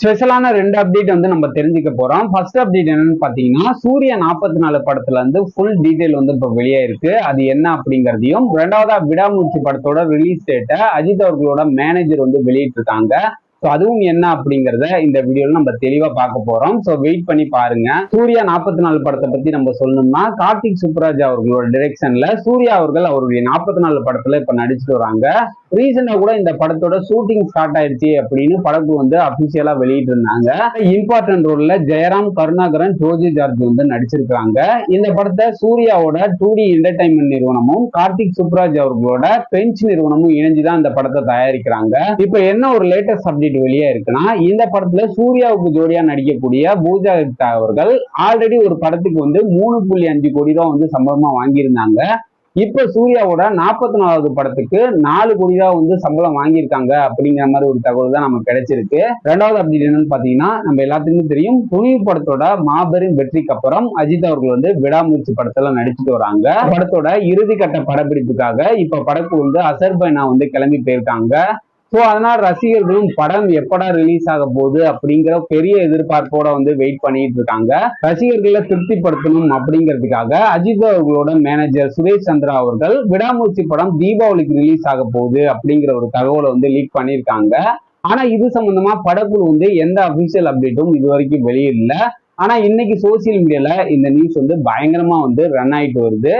ஸ்பெஷலான ரெண்டு அப்டேட் வந்து நம்ம தெரிஞ்சுக்க போறோம். ஃபர்ஸ்ட் அப்டேட் என்னன்னு பாத்தீங்கன்னா சூர்யா நாற்பத்தி நாலு படத்துல இருந்து ஃபுல் டீடைல் வந்து இப்போ வெளியாயிருக்கு இருக்கு. அது என்ன அப்படிங்கறதையும் ரெண்டாவதா விடாமூச்சி படத்தோட ரிலீஸ் டேட்டை அஜித் அவர்களோட மேனேஜர் வந்து வெளியிட்டிருக்காங்க. ஸோ அதுவும் என்ன அப்படிங்கிறத இந்த வீடியோவில் நம்ம தெளிவாக பார்க்க போகிறோம் ஸோ வெயிட் பண்ணி பாருங்க. சூர்யா நாற்பத்தி நாலு படத்தை பற்றி நம்ம சொல்லணும்னா கார்த்திக் சுப்ராஜ் அவர்களோட டிரெக்ஷனில் சூர்யா அவர்கள் அவருடைய நாற்பத்தி நாலு படத்தில் இப்போ நடிச்சிட்டு வராங்க. ரீசெண்டாக கூட இந்த படத்தோட ஷூட்டிங் ஸ்டார்ட் ஆயிடுச்சு அப்படின்னு படத்து வந்து அஃபிஷியலாக வெளியிட்டு இருந்தாங்க இம்பார்ட்டன்ட் ரோல்ல ஜெயராம் கருணாகரன் ஜோஜி ஜார்ஜ் வந்து நடிச்சிருக்காங்க இந்த படத்தை சூர்யாவோட டூ டி என்டர்டைன்மெண்ட் நிறுவனமும் கார்த்திக் சுப்ராஜ் அவர்களோட பெஞ்ச் நிறுவனமும் இணைஞ்சுதான் இந்த படத்தை தயாரிக்கிறாங்க. இப்போ என்ன ஒரு லேட்டஸ்ட் அப்டேட் வெளியே இருக்குன்னா இந்த படத்துல சூர்யாவுக்கு ஜோடியா நடிக்கக்கூடிய பூஜா குப்தா அவர்கள் ஆல்ரெடி ஒரு படத்துக்கு வந்து மூணு புள்ளி அஞ்சு கோடி ரூபா வந்து சம்பளமா வாங்கியிருந்தாங்க. இப்ப சூர்யாவோட நாற்பத்தி நாலாவது படத்துக்கு நாலு கோடி ரூபா வந்து சம்பளம் வாங்கியிருக்காங்க அப்படிங்கிற மாதிரி ஒரு தகவல் தான் நமக்கு கிடைச்சிருக்கு. ரெண்டாவது அப்டேட் என்னன்னு பாத்தீங்கன்னா நம்ம எல்லாத்துக்குமே தெரியும் துணிவு படத்தோட மாபெரும் வெற்றிக்கு அப்புறம் அஜித் அவர்கள் வந்து விடாமூச்சி படத்துல நடிச்சுட்டு வராங்க. படத்தோட இறுதி கட்ட படப்பிடிப்புக்காக இப்ப படத்துக்கு வந்து அசர்பைனா வந்து கிளம்பி போயிருக்காங்க. ஸோ அதனால் ரசிகர்களும் படம் எப்படா ரிலீஸ் ஆக போகுது அப்படிங்கிற பெரிய எதிர்பார்ப்போட வந்து வெயிட் பண்ணிட்டு இருக்காங்க. ரசிகர்களை திருப்திப்படுத்தணும் அப்படிங்கிறதுக்காக அஜித் அவர்களோட மேனேஜர் சுரேஷ் சந்திரா அவர்கள் விடாமூச்சி படம் தீபாவளிக்கு ரிலீஸ் ஆக போகுது அப்படிங்கிற ஒரு தகவலை வந்து லீக் பண்ணியிருக்காங்க. ஆனா இது சம்பந்தமா படக்குழு வந்து எந்த அபிஷியல் அப்டேட்டும் இது வரைக்கும் வெளியிடல. ஆனா இன்னைக்கு சோசியல் மீடியால இந்த நியூஸ் வந்து பயங்கரமா வந்து ரன் ஆயிட்டு வருது.